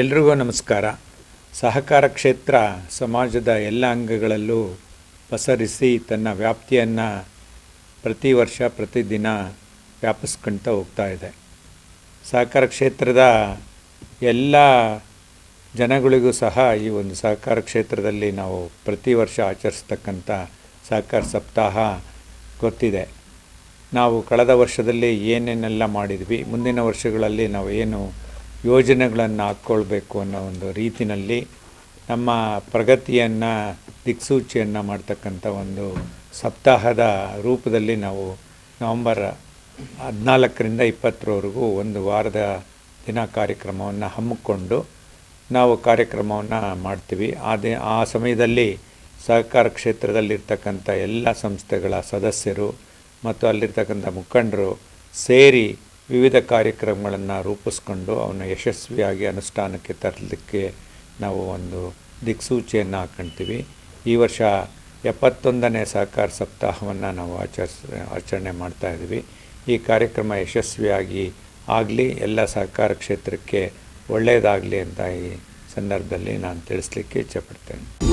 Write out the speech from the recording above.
ಎಲ್ರಿಗೂ ನಮಸ್ಕಾರ. ಸಹಕಾರ ಕ್ಷೇತ್ರ ಸಮಾಜದ ಎಲ್ಲ ಅಂಗಗಳಲ್ಲೂ ಪಸರಿಸಿ ತನ್ನ ವ್ಯಾಪ್ತಿಯನ್ನು ಪ್ರತಿ ವರ್ಷ ಪ್ರತಿದಿನ ವ್ಯಾಪಿಸ್ಕೊಳ್ತಾ ಹೋಗ್ತಾ ಇದೆ. ಸಹಕಾರ ಕ್ಷೇತ್ರದ ಎಲ್ಲ ಜನಗಳಿಗೂ ಸಹ ಈ ಒಂದು ಸಹಕಾರ ಕ್ಷೇತ್ರದಲ್ಲಿ ನಾವು ಪ್ರತಿ ವರ್ಷ ಆಚರಿಸ್ತಕ್ಕಂಥ ಸಹಕಾರ ಸಪ್ತಾಹ ಗೊತ್ತಿದೆ. ನಾವು ಕಳೆದ ವರ್ಷದಲ್ಲಿ ಏನೇನೆಲ್ಲ ಮಾಡಿದ್ವಿ, ಮುಂದಿನ ವರ್ಷಗಳಲ್ಲಿ ನಾವು ಏನು ಯೋಜನೆಗಳನ್ನು ಹಾಕ್ಕೊಳ್ಬೇಕು ಅನ್ನೋ ಒಂದು ರೀತಿನಲ್ಲಿ ನಮ್ಮ ಪ್ರಗತಿಯನ್ನು, ದಿಕ್ಸೂಚಿಯನ್ನು ಮಾಡ್ತಕ್ಕಂಥ ಒಂದು ಸಪ್ತಾಹದ ರೂಪದಲ್ಲಿ ನಾವು ನವಂಬರ್ ಹದಿನಾಲ್ಕರಿಂದ ಇಪ್ಪತ್ತರವರೆಗೂ ಒಂದು ವಾರದ ದಿನ ಕಾರ್ಯಕ್ರಮವನ್ನು ಹಮ್ಮಿಕೊಂಡು ನಾವು ಕಾರ್ಯಕ್ರಮವನ್ನು ಮಾಡ್ತೀವಿ. ಅದೇ, ಆ ಸಮಯದಲ್ಲಿ ಸಹಕಾರ ಕ್ಷೇತ್ರದಲ್ಲಿರ್ತಕ್ಕಂಥ ಎಲ್ಲ ಸಂಸ್ಥೆಗಳ ಸದಸ್ಯರು ಮತ್ತು ಅಲ್ಲಿರ್ತಕ್ಕಂಥ ಮುಖಂಡರು ಸೇರಿ ವಿವಿಧ ಕಾರ್ಯಕ್ರಮಗಳನ್ನು ರೂಪಿಸ್ಕೊಂಡು ಅವನ್ನ ಯಶಸ್ವಿಯಾಗಿ ಅನುಷ್ಠಾನಕ್ಕೆ ತರಲಿಕ್ಕೆ ನಾವು ಒಂದು ದಿಕ್ಸೂಚಿಯನ್ನು ಹಾಕ್ಕೊಳ್ತೀವಿ ಈ ವರ್ಷ ಎಪ್ಪತ್ತೊಂದನೇ ಸಹಕಾರ ಸಪ್ತಾಹವನ್ನು ನಾವು ಆಚರಿಸ್, ಆಚರಣೆ ಇದ್ದೀವಿ. ಈ ಕಾರ್ಯಕ್ರಮ ಯಶಸ್ವಿಯಾಗಿ ಆಗಲಿ, ಎಲ್ಲ ಸಹಕಾರ ಕ್ಷೇತ್ರಕ್ಕೆ ಒಳ್ಳೆಯದಾಗಲಿ ಅಂತ ಈ ಸಂದರ್ಭದಲ್ಲಿ ನಾನು ತಿಳಿಸ್ಲಿಕ್ಕೆ ಇಚ್ಛಪಡ್ತೇನೆ